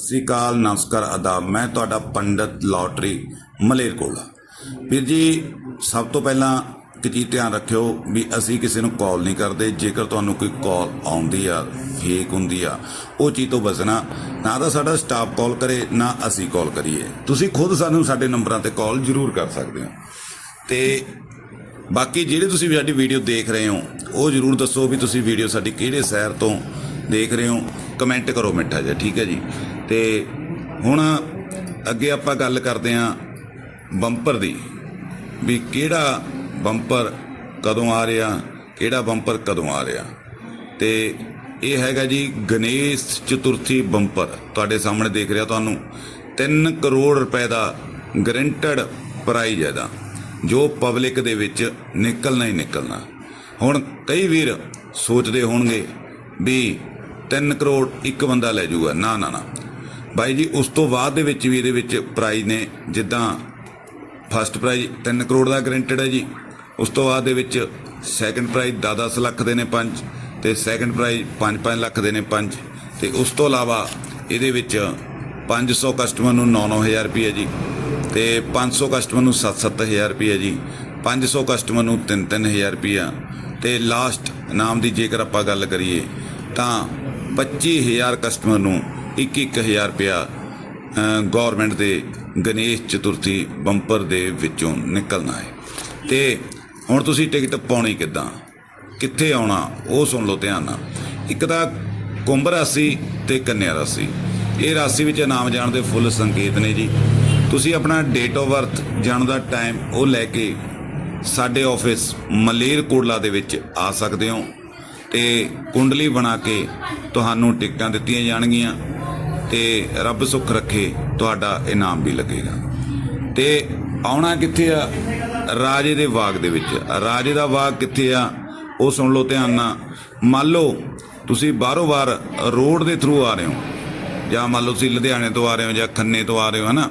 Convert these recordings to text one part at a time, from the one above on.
ਸਤਿ ਸ਼੍ਰੀ ਅਕਾਲ, ਨਮਸਕਾਰ, ਆਦਾਬ। ਮੈਂ ਤੁਹਾਡਾ ਪੰਡਤ ਲੋਟਰੀ ਮਲੇਰਕੋਲਾ ਵੀਰ ਜੀ, ਸਭ ਤੋਂ ਪਹਿਲਾਂ ਇੱਕ ਚੀਜ਼ ਧਿਆਨ ਰੱਖਿਓ ਵੀ ਅਸੀਂ ਕਿਸੇ ਨੂੰ ਕਾਲ ਨਹੀਂ ਕਰਦੇ। ਜੇਕਰ ਤੁਹਾਨੂੰ ਕੋਈ ਕਾਲ ਆਉਂਦੀ ਆ ਫੇਕ ਹੁੰਦੀ ਆ, ਉਹ ਚੀਜ਼ ਤੋਂ ਬਚਣਾ। ਨਾ ਤਾਂ ਸਾਡਾ ਸਟਾਫ ਕਾਲ ਕਰੇ, ਨਾ ਅਸੀਂ ਕਾਲ ਕਰੀਏ। ਤੁਸੀਂ ਖੁਦ ਸਾਨੂੰ ਸਾਡੇ ਨੰਬਰਾਂ ਤੇ ਕਾਲ ਜ਼ਰੂਰ ਕਰ ਸਕਦੇ ਹੋ। ਤੇ ਬਾਕੀ ਜਿਹੜੇ ਤੁਸੀਂ ਸਾਡੀ ਵੀਡੀਓ ਦੇਖ ਰਹੇ ਹੋ, ਉਹ ਜਰੂਰ ਦੱਸੋ ਵੀ ਤੁਸੀਂ ਵੀਡੀਓ ਸਾਡੀ ਕਿਹੜੇ ਸ਼ਹਿਰ ਤੋਂ ਦੇਖ ਰਹੇ ਹੋ। ਕਮੈਂਟ ਕਰੋ ਮਿੱਠਾ ਜਿਹਾ, ਠੀਕ ਹੈ ਜੀ? ਤੇ ਹੁਣ ਅੱਗੇ ਆਪਾਂ ਗੱਲ ਕਰਦੇ ਹਾਂ ਬੰਪਰ ਦੀ, ਵੀ ਕਿਹੜਾ ਬੰਪਰ ਕਦੋਂ ਆ ਰਿਹਾ, ਕਿਹੜਾ ਬੰਪਰ ਕਦੋਂ ਆ ਰਿਹਾ। ਤੇ ਇਹ ਹੈਗਾ ਜੀ ਗਣੇਸ਼ ਚਤੁਰਥੀ ਬੰਪਰ, ਤੁਹਾਡੇ ਸਾਹਮਣੇ ਦੇਖ ਰਿਹਾ ਤੁਹਾਨੂੰ। 3 ਕਰੋੜ ਰੁਪਏ ਦਾ ਗਰੰਟਡ ਪ੍ਰਾਈਜ਼ ਹੈ ਦਾ ਜੋ ਪਬਲਿਕ ਦੇ ਵਿੱਚ ਨਿਕਲਣਾ ਹੀ ਨਿਕਲਣਾ। ਹੁਣ ਕਈ ਵੀਰ ਸੋਚਦੇ ਹੋਣਗੇ ਵੀ 3 ਕਰੋੜ ਇੱਕ ਬੰਦਾ ਲੈ ਜਾਊਗਾ। ਨਾ ਨਾ ਨਾ। ਬਾਈ ਜੀ, ਉਸ ਤੋਂ ਬਾਅਦ ਦੇ ਵਿੱਚ ਵੀ ਇਹਦੇ ਵਿੱਚ ਪ੍ਰਾਈਜ਼ ਨੇ, ਜਿੱਦਾਂ ਫਸਟ ਪ੍ਰਾਈਜ਼ 3 ਕਰੋੜ ਦਾ ਗਰੰਟਡ ਹੈ ਜੀ। ਉਸ ਤੋਂ ਬਾਅਦ ਦੇ ਵਿੱਚ ਸੈਕੰਡ ਪ੍ਰਾਈਜ਼ 10-10 ਲੱਖ ਦੇ ਨੇ 5 ਤੇ ਸੈਕੰਡ ਪ੍ਰਾਈਜ਼ 5-5 ਲੱਖ ਦੇ ਨੇ 5 ਤੇ ਉਸ ਤੋਂ ਇਲਾਵਾ ਇਹਦੇ ਵਿੱਚ 500 ਕਸਟਮਰ ਨੂੰ 9-9000 ਰੁਪਏ ਜੀ, ਤੇ 500 ਕਸਟਮਰ ਨੂੰ 7-7000 ਰੁਪਏ ਜੀ 500 ਕਸਟਮਰ ਨੂੰ 3-3000 ਰੁਪਏ ਤੇ ਲਾਸਟ ਨਾਮ ਦੀ ਜੇਕਰ ਆਪਾਂ ਗੱਲ ਕਰੀਏ, ਤਾਂ 25000 ਕਸਟਮਰ ਨੂੰ 2-1000 ਰੁਪਇਆ ਗਵਰਨਮੈਂਟ ਦੇ ਗਣੇਸ਼ ਚਤੁਰਥੀ ਬੰਪਰ ਦੇ ਵਿੱਚੋਂ ਨਿਕਲਣਾ ਹੈ। ਤੇ ਹੁਣ ਤੁਸੀਂ ਟਿਕਟ ਪਾਉਣੀ ਕਿੱਦਾਂ? ਕਿੱਥੇ ਆਉਣਾ? ਉਹ ਸੁਣ ਲਓ ਧਿਆਨ ਨਾਲ। ਇੱਕ ਤਾਂ ਕੁੰਭ ਰਾਸ਼ੀ ਤੇ ਕੰਨਿਆ ਰਾਸ਼ੀ। ਇਹ ਰਾਸ਼ੀ ਵਿੱਚ ਨਾਮ ਜਾਣ ਦੇ ਫੁੱਲ ਸੰਕੇਤ ਨੇ ਜੀ। ਤੁਸੀਂ ਆਪਣਾ ਡੇਟ ਆਫ ਬਰਥ ਜਾਣ ਦਾ ਟਾਈਮ ਉਹ ਲੈ ਕੇ ਸਾਡੇ ਆਫਿਸ ਮਲੇਰ ਕੋਟਲਾ ਦੇ ਵਿੱਚ ਆ ਸਕਦੇ ਹੋ। ਤੇ ਕੁੰਡਲੀ ਬਣਾ ਕੇ ਤੁਹਾਨੂੰ ਟਿਕਟਾਂ ਦਿੱਤੀਆਂ ਜਾਣਗੀਆਂ। ਤੇ ਰੱਬ ਸੁੱਖ ਰੱਖੇ, ਤੁਹਾਡਾ ਇਨਾਮ ਵੀ ਲੱਗੇਗਾ। ਤੇ ਆਉਣਾ ਕਿੱਥੇ ਆ? ਰਾਜੇ ਦੇ ਬਾਗ ਦੇ ਵਿੱਚ। ਰਾਜੇ ਦਾ ਬਾਗ ਕਿੱਥੇ ਆ? ਉਹ ਸੁਣ ਲਓ ਧਿਆਨ ਨਾਲ। ਮੰਨ ਲਓ ਤੁਸੀਂ ਬਾਹਰੋਂ ਬਾਹਰ ਰੋਡ ਦੇ ਥਰੂ ਆ ਰਹੇ ਹੋ, ਜਾਂ ਮੰਨ ਲਓ ਤੁਸੀਂ ਲੁਧਿਆਣੇ ਤੋਂ ਆ ਰਹੇ ਹੋ ਜਾਂ ਖੰਨੇ ਤੋਂ ਆ ਰਹੇ ਹੋ, ਹਨਾ?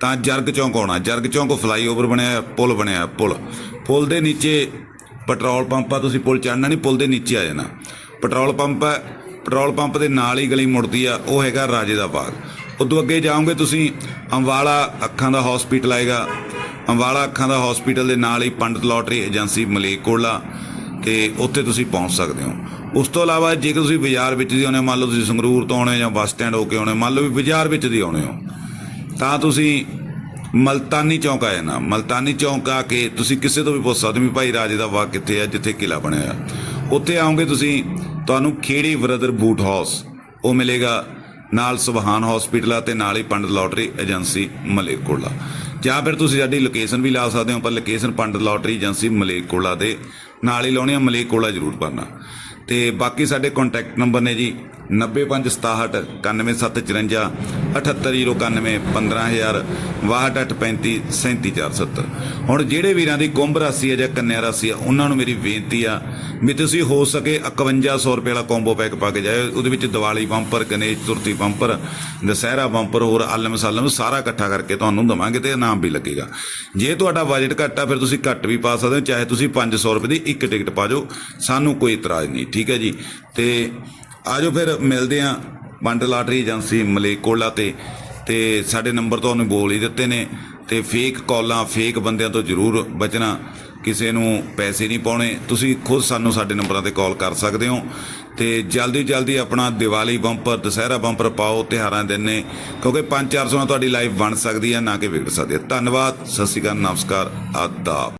ਤਾਂ ਜਰਗ ਚੌਂਕ ਆਉਣਾ। ਜਰਗ ਚੌਂਕ ਫਲਾਈਓਵਰ ਬਣਿਆ ਪੁਲ ਬਣਿਆ ਪੁਲ। ਪੁਲ ਦੇ ਨੀਚੇ ਪੈਟਰੋਲ ਪੰਪ ਆ, ਤੁਸੀਂ ਪੁਲ ਚੜਨਾ ਨਹੀਂ, ਪੁਲ ਦੇ ਨੀਚੇ ਆ ਜਾਣਾ। ਪੈਟਰੋਲ ਪੰਪ ਹੈ ਪੈਟਰੋਲ ਪੰਪ ਦੇ ਨਾਲ ਹੀ ਗਲੀ ਮੁੜਦੀ ਆ ਉਹ ਹੈਗਾ ਰਾਜੇ ਦਾ ਬਾਗ। ਉਦੋਂ ਅੱਗੇ ਜਾਓਗੇ ਤੁਸੀਂ ਅੰਵਾਲਾ ਅੱਖਾਂ ਦਾ ਹਸਪੀਟਲ ਆਏਗਾ। ਅੰਵਾਲਾ ਅੱਖਾਂ ਦਾ ਹਸਪੀਟਲ ਦੇ ਨਾਲ ਹੀ ਪੰਡਤ ਲੋਟਰੀ ਏਜੰਸੀ ਮਲੇਕੋਲਾ ਤੇ ਉੱਥੇ ਤੁਸੀਂ ਪਹੁੰਚ ਸਕਦੇ ਹੋ। ਉਸ ਤੋਂ ਇਲਾਵਾ ਜੇਕਰ ਤੁਸੀਂ ਬਾਜ਼ਾਰ ਵਿੱਚ ਦੀ ਆਉਣੇ ਹੋ, ਮੰਨ ਲਓ ਤੁਸੀਂ ਸੰਗਰੂਰ ਤੋਂ ਆਉਣੇ ਹੋ ਜਾਂ ਬੱਸ ਸਟੈਂਡ ਹੋ ਕੇ ਆਉਣੇ ਹੋ, ਮੰਨ ਲਓ ਵੀ ਬਾਜ਼ਾਰ ਵਿੱਚ ਦੀ ਆਉਣੇ ਹੋ ਤਾਂ ਤੁਸੀਂ ਮਲਤਾਨੀ ਚੌਂਕ ਆਏ ਨਾ ਮਲਤਾਨੀ ਚੌਂਕ ਆ ਕੇ ਤੁਸੀਂ ਕਿਸੇ ਤੋਂ ਵੀ ਪੁੱਛ ਸਕਦੇ ਹੋ ਵੀ ਭਾਈ ਰਾਜੇ ਦਾ ਬਾਗ ਕਿੱਥੇ ਆ ਜਿੱਥੇ ਕਿਲਾ ਬਣਿਆ ਆ। ਉੱਥੇ ਆਉਂਗੇ ਤੁਸੀਂ ਤੁਹਾਨੂੰ ਖੇੜੀ ਬ੍ਰਦਰ ਬੂਟ ਹਾਊਸ, ਉਹ ਮਿਲੇਗਾ ਨਾਲ ਸੁਭਾਨ ਹਸਪੀਟਲ ਆ ਤੇ ਨਾਲ ਹੀ ਪੰਡਤ ਲੋਟਰੀ ਏਜੰਸੀ ਮਲੇਕੋਲਾ ਜਾਂ ਫਿਰ ਤੁਸੀਂ ਸਾਡੀ ਲੋਕੇਸ਼ਨ ਵੀ ਲਾ ਸਕਦੇ ਹੋ, ਪਰ location Pandit lottery agency Malerkotla ਦੇ ਨਾਲ ਹੀ ਲਾਉਣੀ ਆ, ਮਲੇਰਕੋਟਲਾ ਜ਼ਰੂਰ ਭਰਨਾ ਤੇ ਬਾਕੀ ਸਾਡੇ ਕੰਟੈਕਟ ਨੰਬਰ ਨੇ ਜੀ 9567 91754 78091 15000 62835 37470 ਹੁਣ ਜਿਹੜੇ ਵੀਰਾਂ ਦੀ ਕੁੰਭ ਰਾਸ਼ੀ ਹੈ ਜਾਂ ਕੰਨਿਆ ਰਾਸ਼ੀ ਆ ਉਹਨਾਂ ਨੂੰ ਮੇਰੀ ਬੇਨਤੀ ਆ ਵੀ ਤੁਸੀਂ ਹੋ ਸਕੇ 5100 ਰੁਪਏ ਵਾਲਾ ਕੰਬੋ ਪੈਕ ਪਾ ਕੇ ਜਾਇਓ। ਉਹਦੇ ਵਿੱਚ ਦੀਵਾਲੀ ਬੰਪਰ ਗਣੇਸ਼ ਤੁਰਤੀ ਬੰਪਰ ਦਸਹਿਰਾ ਬੰਪਰ ਹੋਰ ਆਲਮ ਸਾਲਮ ਸਾਰਾ ਇਕੱਠਾ ਕਰਕੇ ਤੁਹਾਨੂੰ ਦਵਾਂਗੇ ਤੇ ਇਨਾਮ ਵੀ ਲੱਗੇਗਾ। ਜੇ ਤੁਹਾਡਾ ਬਜਟ ਘੱਟ ਆ, ਫਿਰ ਤੁਸੀਂ ਘੱਟ ਵੀ ਪਾ ਸਕਦੇ ਹੋ, ਚਾਹੇ ਤੁਸੀਂ 500 ਰੁਪਏ ਦੀ ਇੱਕ ਟਿਕਟ ਪਾ ਜਾਓ। ਸਾਨੂੰ ਕੋਈ ਇਤਰਾਜ਼ ਨਹੀਂ ਠੀਕ ਹੈ ਜੀ। ਤੇ ਆਜੋ ਫਿਰ ਮਿਲਦੇ ਆ ਪੰਡ ਲਾਟਰੀ ਏਜੰਸੀ ਮਲੇਕੋਲਾ ਤੇ। ਤੇ ਸਾਡੇ ਨੰਬਰ ਤੁਹਾਨੂੰ ਬੋਲ ਹੀ ਦਿੱਤੇ ਨੇ। ਤੇ ਫੇਕ ਕਾਲਾਂ ਫੇਕ ਬੰਦਿਆਂ ਤੋਂ ਜ਼ਰੂਰ ਬਚਣਾ। ਕਿਸੇ ਨੂੰ ਪੈਸੇ ਨਹੀਂ ਪਾਉਣੇ। ਤੁਸੀਂ ਖੁਦ ਸਾਨੂੰ ਸਾਡੇ ਨੰਬਰਾਂ ਤੇ ਕਾਲ ਕਰ ਸਕਦੇ ਹੋ। ਤੇ ਜਲਦੀ ਜਲਦੀ ਆਪਣਾ ਦੀਵਾਲੀ ਬੰਪਰ, ਦੁਸਹਿਰਾ ਬੰਪਰ ਪਾਓ, ਤਿਉਹਾਰਾਂ ਦੇ ਦਿਨ ਨੇ। ਕਿਉਂਕਿ 5-400 ਨਾਲ ਤੁਹਾਡੀ ਲਾਈਫ ਬਣ ਸਕਦੀ ਹੈ, ਨਾ ਕਿ ਵਿਗੜ ਸਕਦੀ ਹੈ। ਧੰਨਵਾਦ। ਸਤਿ ਸ਼੍ਰੀ ਅਕਾਲ, ਨਮਸਕਾਰ, ਆਦਾਬ।